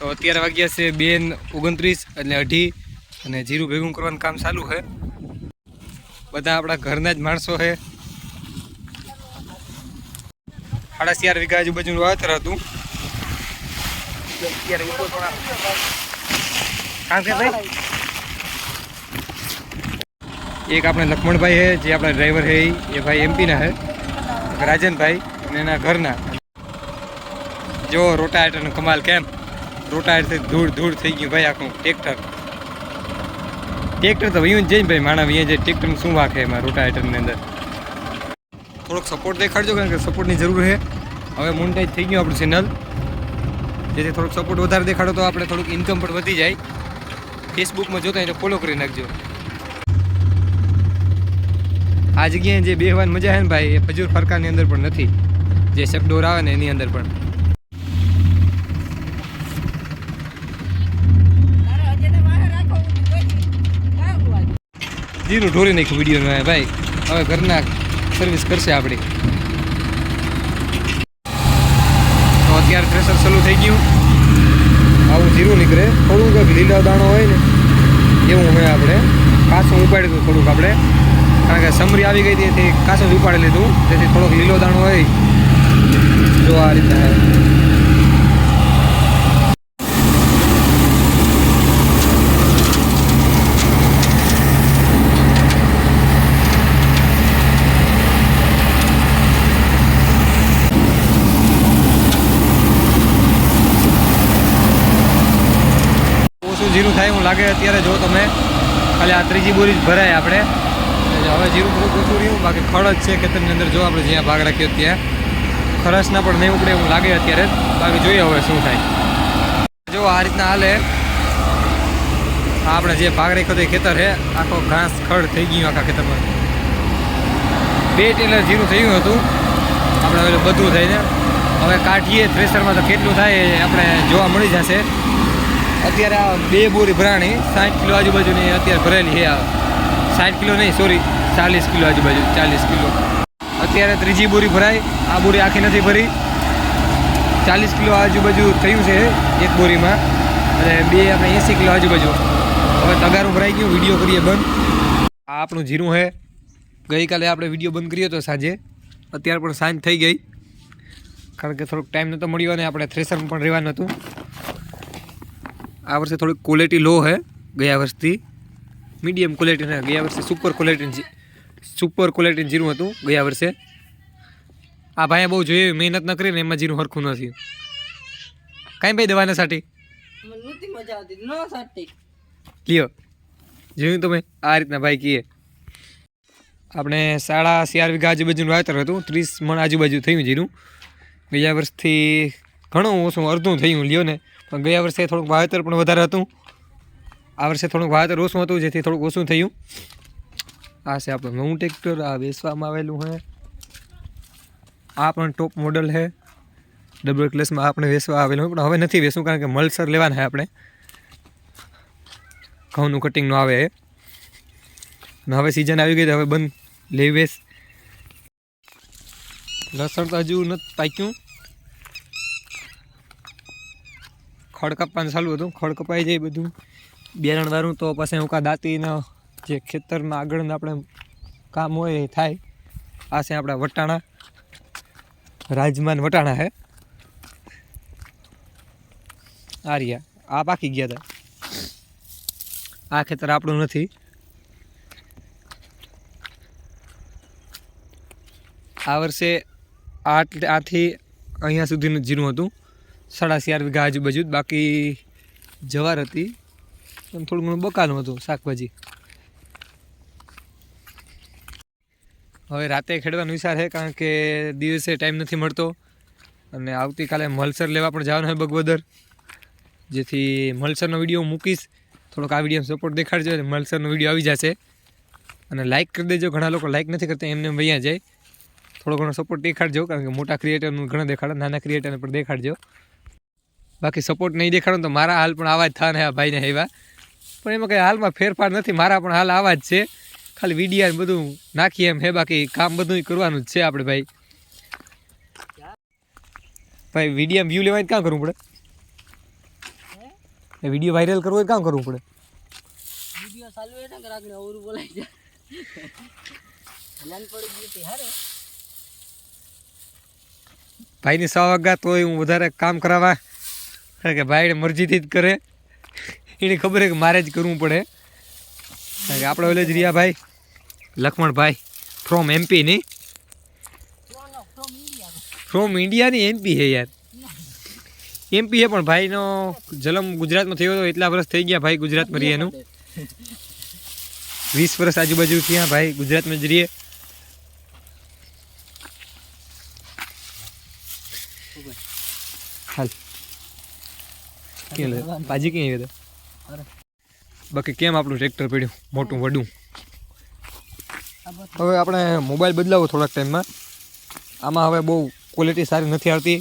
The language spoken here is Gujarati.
તો અત્યારે વાગ્યા છે બેન ઓગણત્રીસ એટલે અઢી અને જીરું ભેગું કરવાનું કામ ચાલુ છે. બધા આપણા ઘરના જ માણસો છે. સાડા ચાર વીઘા આજુબાજુનું વાતર હતું. એક આપણે લક્ષ્મણભાઈ છે, જે આપણા ડ્રાઈવર છે, એ ભાઈ એમપીના છે. રાજનભાઈ અને એના ઘરના. જો રોટાવેટરનો કમાલ કેમ? રોટાવેટરથી ધૂળ ધૂળ થઈ ગયું ભાઈ આખું ટ્રેક્ટર ટ્રેક્ટર તો વયું જઈને ભાઈ માણા વયું જાય ટ્રેક્ટરનું શું વાંખે એમાં રોટાયટરની અંદર. થોડોક સપોર્ટ દેખાડજો કારણ કે સપોર્ટની જરૂર છે. હવે મોનિટાઈઝ થઈ ગયું આપણું ચેનલ જેથી થોડોક સપોર્ટ વધારે દેખાડો તો આપણે થોડુંક ઇન્કમ પણ વધી જાય. ફેસબુકમાં જોતા એને ફોલો કરી નાખજો. આ જગ્યાએ જે બેહવાની મજા છે ને ભાઈ, એ ખજૂર ફરકાની અંદર પણ નથી. જે શબ્દોર આવે ને એની અંદર પણ. જીરું ઢોરી નાખ્યું વિડીયોમાં. ભાઈ, હવે ઘરના સર્વિસ કરશે આપણી. તો અત્યારે થ્રેસર ચાલુ થઈ ગયું. આવું જીરું નીકળે. થોડુંક લીલો દાણો હોય ને, એવું હોય આપણે. કાસું ઉપાડી દીધું થોડુંક આપણે. કારણ કે સમરી આવી ગઈ હતી તે કાસું જ ઉપાડી લીધું. તેથી થોડોક લીલો દાણો હોય. જો આ રીતના હે. ઓછું થાય એવું લાગે અત્યારે જો તમે. ખાલી આ ત્રીજી બોરી જ ભરાય આપણે. હવે જીરું થોડુંક ઓછું રહ્યું, બાકી ખડ જ છે ખેતરની અંદર. જો આપણે જ્યાં ભાગ રાખ્યો ત્યાં. ખરસના પણ નહીં ઉપડે એવું લાગે અત્યારે. બાકી જોઈએ હવે શું થાય. જો આ રીતના હાલે. આપણે જે ભાગ રાખ્યો તે ખેતર છે આખો ઘાસ ખડ થઈ ગયું આખા ખેતરમાં. બે ટેલર જીરું થયું હતું. આપણે હવે બધું થઈને. હવે કાઢીએ. થ્રેસરમાં તો કેટલું થાય આપણે જોવા મળી જશે. અત્યારે આ બે બોરી ભરાણી, સાઠ કિલો આજુબાજુની અત્યારે ભરેલી છે આ. સાઠ કિલો નહીં સોરી ચાલીસ કિલો આજુબાજુ, ચાલીસ કિલો. અત્યારે ત્રીજી બોરી ભરાય, આ બોરી આખી નથી ભરી. ચાલીસ કિલો આજુબાજુ થયું છે એક બોરીમાં. અને બે આપણે એંસી કિલો આજુબાજુ. હવે તગારું ભરાઈ ગયું, વીડિયો કરીએ બંધ. આ આપણું જીરું છે. ગઈકાલે આપણે વીડિયો બંધ કર્યો હતો સાંજે. અત્યારે પણ સાંજ થઈ ગઈ. કારણ કે થોડોક ટાઈમ નહોતો મળ્યો અને આપણે થ્રેસરમાં પણ રહેવાનું હતું. આ વર્ષે થોડીક ક્વોલિટી લો છે ગયા વર્ષથી. મીડિયમ ક્વોલિટીના ગયા વર્ષે સુપર ક્વોલિટી સુપર ક્વોલિટીનું જીરું હતું ગયા વર્ષે. આ ભાઈએ બહુ જોઈએ મહેનત ન કરીને એમાં જીરું સરખું નથી કાંઈ ભાઈ દવાના સાટી? લ્યો જોયું તમે? આ રીતના ભાઈ કીએ. આપણે સાડા ચાર વીઘા આજુબાજુનું વાવેતર હતું ત્રીસ મણ આજુબાજુ થયું જીરું. ગયા વર્ષથી ઘણું ઓછું અડધું થયું લ્યો ને. પણ ગયા વર્ષે થોડુંક વાવેતર પણ વધારે હતું. આ વર્ષે થોડુંક વાવેતર ઓછું હતું, જેથી થોડુંક ઓછું થયું. આ છે આપણું નવું ટ્રેક્ટર, આ વેચવામાં આવેલું છે. આ પણ ટોપ મોડલ છે. ડબલ ક્લાસમાં આપણે વેચવા આવેલું પણ હવે નથી વેચવું, કારણ કે મલસર લેવાના છે આપણે. ઘઉંનું કટિંગનું આવે અને હવે સિઝન આવી ગઈ તો હવે બંધ લેવી વેસ લસણ તો હજુ નથી પાક્યું. ખડ ચાલુ હતું. ખડ કપાઈ જાય બધું. બેરણ વારું તો પછી હું કા દાંતીના જે ખેતરમાં આગળના આપણે કામ હોય એ થાય. આ છે આપણા વટાણા. રાજમાન વટાણા હે. આ રહ્યા. આ પાકી ગયા હતા આ ખેતર આપણું નથી. આ વર્ષે આઠ આથી અહીંયા સુધીનું જીરું હતું. સાડા ચાર વીઘા આજુબાજુ બાકી જવાર હતી. એમ થોડું ઘણું બકાલું હતું શાકભાજી. હવે રાતે ખેડવાનો વિચાર છે કારણ કે દિવસે ટાઈમ નથી મળતો. અને આવતીકાલે મલસર લેવા પણ જવાનું હોય બગવદર. જેથી મલસરનો વીડિયો મૂકીશ. થોડોક આ વીડિયો સપોર્ટ દેખાડજો અને મલસરનો વીડિયો આવી જશે. અને લાઇક કરી દેજો. ઘણા લોકો લાઇક નથી કરતા, એમને એમ વૈયા જાય. થોડો ઘણો સપોર્ટ દેખાડજો, કારણ કે મોટા ક્રિએટરનું ઘણા દેખાડો, નાના ક્રિએટરને પણ દેખાડજો. બાકી સપોર્ટ નહીં દેખાડો તો મારા હાલ પણ આવા જ ને આ ભાઈને એવા પણ એમાં કંઈ હાલમાં ફેરફાર નથી મારા પણ હાલ આવા જ છે. ખાલી વિડીયા બધું નાખીએ એમ હે બાકી કામ બધું કરવાનું જ છે આપણે ભાઈ. ભાઈ વિડીયા વ્યૂ લેવાય કાં કરવું પડે? એ વીડિયો વાયરલ કરવો હોય કામ કરવું પડે? વીડિયો ચાલુ હોય ને કે રાખને અવરું બોલાઈ જાય ધ્યાન પડી ગયું તે હારે. ભાઈની સવા વાગ્યા તોય હું વધારે કામ કરાવવા કારણ કે ભાઈ મરજીથી જ કરે. એને ખબર કે મારે જ કરવું પડે. કારણ કે આપણે ઓલે જ રહ્યા ભાઈ. Lakhmanbhai from MP India from ઇન્ડિયાની એમપી છે યાર. એમપી છે પણ ભાઈનો જન્મ ગુજરાતમાં થયો હતો એટલા વર્ષ થઈ ગયા ભાઈ ગુજરાતમાં રહીએ એનું વીસ વર્ષ આજુબાજુ થયા ભાઈ ગુજરાતમાં જ રહીએ. હાલ. ક્યાં પાજી ક્યાં આવ્યો બાકી કેમ આપણું ટ્રેક્ટર પડ્યું? મોટું વડું? હવે આપણે મોબાઈલ બદલાવો થોડાક ટાઈમમાં આમાં હવે બહુ ક્વોલિટી સારી નથી આવતી.